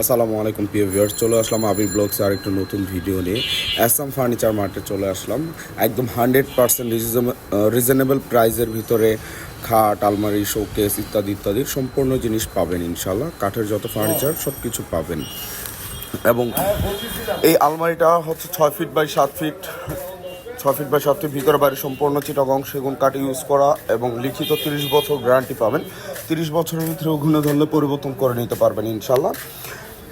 আসসালামু আলাইকুম প্রিয় ভিউয়ার্স চলে আসলাম আবির ব্লগস আর একটু নতুন ভিডিও নিয়ে। অ্যাসাম ফার্নিচার মার্কেটে চলে আসলাম। একদম হান্ড্রেড পার্সেন্ট রিজনেবল প্রাইসের ভিতরে খাট আলমারি শোকেস ইত্যাদি ইত্যাদির সম্পূর্ণ জিনিস পাবেন ইনশাল্লাহ কাঠের যত ফার্নিচার সব কিছু পাবেন। এবং এই আলমারিটা হচ্ছে ছয় ফিট বাই সাত ফিট ছয় ফিট বাই সাত ফিট ভিতরে বাইরে সম্পূর্ণ চিটাগং সেগুন কাঠ ইউজ করা এবং লিখিত তিরিশ বছর গ্যারান্টি পাবেন। তিরিশ বছরের ভিতরে ঘুরে ধরলে পরিবর্তন করে নিতে পারবেন ইনশাল্লাহ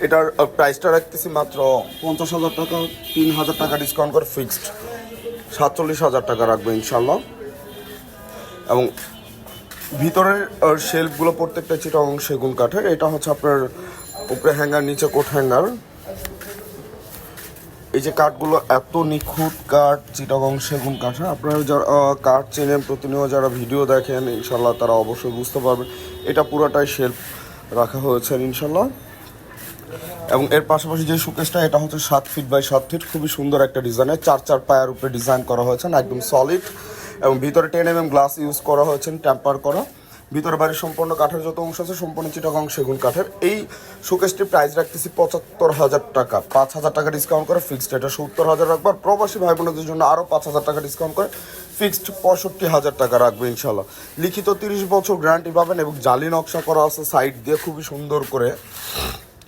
এটার প্রাইসটা রাখতেছি মাত্র পঞ্চাশ হাজার টাকা, তিন হাজার টাকা ডিসকাউন্ট করে ফিক্সড সাতচল্লিশ হাজার টাকা রাখব ইনশাল্লাহ এবং ভিতরের শেলফগুলো প্রত্যেকটা চিটাগং সেগুন কাঠের। এটা হচ্ছে আপনার উপরে হ্যাঙ্গার নিচে কোট হ্যাঙ্গার এই যে কাঠগুলো এত নিখুঁত কাঠ, চিটাগং সেগুন কাঠের। আপনারা যারা কাঠ চেনেন, প্রতিনিয়ত যারা ভিডিও দেখেন ইনশাল্লাহ তারা অবশ্যই বুঝতে পারবেন। এটা পুরোটাই শেলফ রাখা হয়েছে ইনশাল্লাহ এবং এর পাশাপাশি যে শোকেসটা এটা হচ্ছে সাত ফিট বাই সাত ফিট খুবই সুন্দর একটা ডিজাইনের চার চার পায়ের উপরে ডিজাইন করা হয়েছে একদম সলিড এবং ভিতরে টেন এম গ্লাস ইউজ করা হয়েছে ট্যাম্পার করা। ভিতরে বাড়ির সম্পূর্ণ কাঠের যত অংশ আছে, সম্পূর্ণ চিটাগং সেগুন কাঠের। এই শোকেসটির প্রাইস রাখতেছি পঁচাত্তর হাজার টাকা। পাঁচ হাজার টাকা ডিসকাউন্ট করে ফিক্সড এটা সত্তর হাজার রাখব। আর প্রবাসী ভাই বোনদের জন্য আরও পাঁচ হাজার টাকা ডিসকাউন্ট করে ফিক্সড পঁয়ষট্টি হাজার টাকা রাখব ইনশাল্লাহ লিখিত তিরিশ বছর গ্যারান্টি পাবেন এবং জালি নকশা করা আছে সাইড দিয়ে, খুবই সুন্দর করে।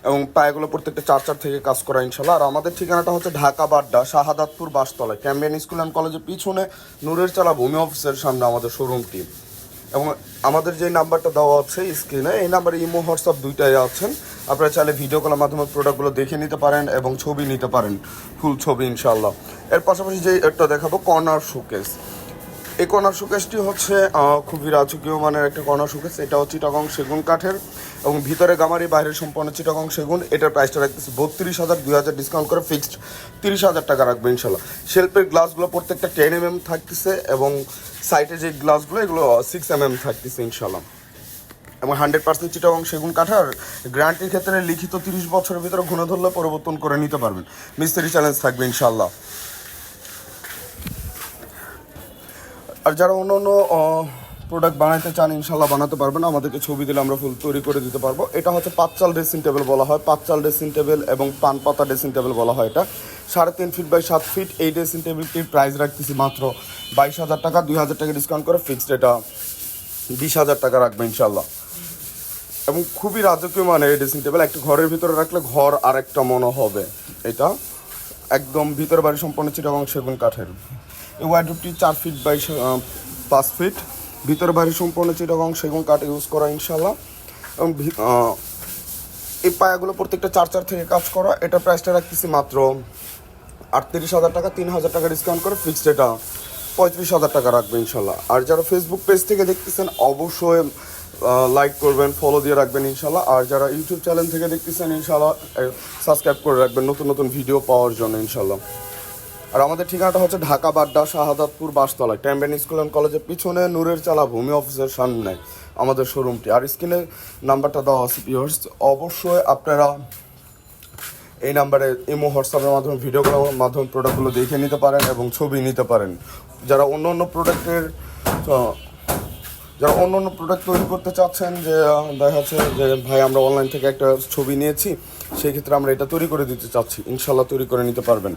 এবং পায়েগুলো প্রত্যেকটা চার চার থেকে কাজ করা ইনশাল্লাহ। আর আমাদের ঠিকানাটা হচ্ছে ঢাকা বাড্ডা, শাহাদাতপুর বাসতলায়। ক্যাম্বিয়ান স্কুল অ্যান্ড কলেজের পিছনে নূরের চালা ভূমি অফিসের সামনে আমাদের শোরুমটি এবং আমাদের যে নাম্বারটা দেওয়া আছে স্ক্রিনে এই নাম্বারে ইমো, হোয়াটসঅ্যাপ দুইটাই আছেন। আপনারা চাইলে ভিডিও কলের মাধ্যমে প্রোডাক্টগুলো দেখে নিতে পারেন এবং ছবি নিতে পারেন। ফুল ছবি ইনশাল্লাহ। এর পাশাপাশি যে একটা দেখাবো কর্নার শোকেস এই কর্নার শোকেসটি হচ্ছে খুবই রাজকীয় মানের একটা কর্নার শোকেস। এটা হচ্ছে চিটাগং সেগুন কাঠের এবং ভিতরে গামারি বাইরের সম্পূর্ণ চিটাগং সেগুন। এটার প্রাইসটা রাখতেছি বত্রিশ হাজার দুই হাজার ডিসকাউন্ট করে ফিক্সড তিরিশ হাজার টাকা রাখবে ইনশাল্লাহ শেল্পের গ্লাসগুলো প্রত্যেকটা টেন এম এম থাকতেছে এবং সাইডে যে গ্লাসগুলো এগুলো সিক্স এম এম থাকতেছে ইনশাল্লাহ এবং হান্ড্রেড পার্সেন্ট চিটাগং সেগুন কাঠার গ্যারান্টির ক্ষেত্রে লিখিত তিরিশ বছরের ভিতরে ঘন ধরলে পরিবর্তন করে নিতে পারবেন। মিস্ত্রি চ্যালেঞ্জ থাকবে ইনশাল্লাহ আর যারা অন্য অন্য প্রোডাক্ট বানাইতে চান ইনশাল্লাহ বানাতে পারবেন। আমাদেরকে ছবি দিলে আমরা ফুল তৈরি করে দিতে পারব। এটা হচ্ছে পাঁচচাল ড্রেসিং টেবিল বলা হয়। পাঁচচাল ড্রেসিং টেবিল এবং পান পাতা ড্রেসিং টেবিল বলা হয় এটা। সাড়ে তিন ফিট বাই সাত ফিট এই ড্রেসিং টেবিলটির প্রাইস রাখতেছি মাত্র বাইশ হাজার টাকা। দুই হাজার টাকা ডিসকাউন্ট করে ফিক্সড এটা বিশ হাজার টাকা রাখবে ইনশাল্লাহ এবং খুবই রাজকীয় মানে এই ড্রেসিং টেবিল একটা ঘরের ভিতরে রাখলে ঘর আরেকটা মনে হবে। এটা একদম ভিতরে বাড়ি সম্পূর্ণ চিটাগং সেগুন কাঠের। এই ওয়ার্ডরোবটি চার ফিট বাই পাঁচ ফিট ভিতরে বাড়ি সম্পূর্ণ চিটাগং সেগুন কাঠ ইউজ করা ইনশাল্লাহ এবং এই পায়াগুলো প্রত্যেকটা চার চার থেকে কাজ করা। এটা প্রাইসটা রাখতেছি মাত্র আটত্রিশ হাজার টাকা, তিন হাজার টাকা ডিসকাউন্ট করে ফিক্সড এটা পঁয়ত্রিশ হাজার টাকা রাখবে ইনশাল্লাহ আর যারা ফেসবুক পেজ থেকে দেখতেছেন, অবশ্যই লাইক করবেন ফলো দিয়ে রাখবেন ইনশাল্লাহ আর যারা ইউটিউব চ্যানেল থেকে দেখতেছেন ইনশাল্লাহ সাবস্ক্রাইব করে রাখবেন নতুন নতুন ভিডিও পাওয়ার জন্য ইনশাল্লাহ আর আমাদের ঠিকানাটা হচ্ছে ঢাকা, বাড্ডা শাহাদাতপুর বাসতলায় ট্যাম্বেন স্কুল অ্যান্ড কলেজের পিছনে নূরের চালা ভূমি অফিসের সামনে আমাদের শোরুমটি। আর স্ক্রিনে নাম্বারটা দেওয়া আছে পিওর্স অবশ্যই আপনারা এই নাম্বারে ইমো, হোয়াটসঅ্যাপের মাধ্যমে ভিডিওগুলোর মাধ্যমে প্রোডাক্টগুলো দেখে নিতে পারেন এবং ছবি নিতে পারেন। যারা অন্য অন্য প্রোডাক্টের যারা অন্য অন্য প্রোডাক্ট তৈরি করতে চাচ্ছেন, যে দেখা যাচ্ছে যে, ভাই, আমরা অনলাইন থেকে একটা ছবি নিয়েছি, সেই ক্ষেত্রে আমরা এটা তৈরি করে দিতে চাচ্ছি। ইনশাল্লাহ তৈরি করে নিতে পারবেন।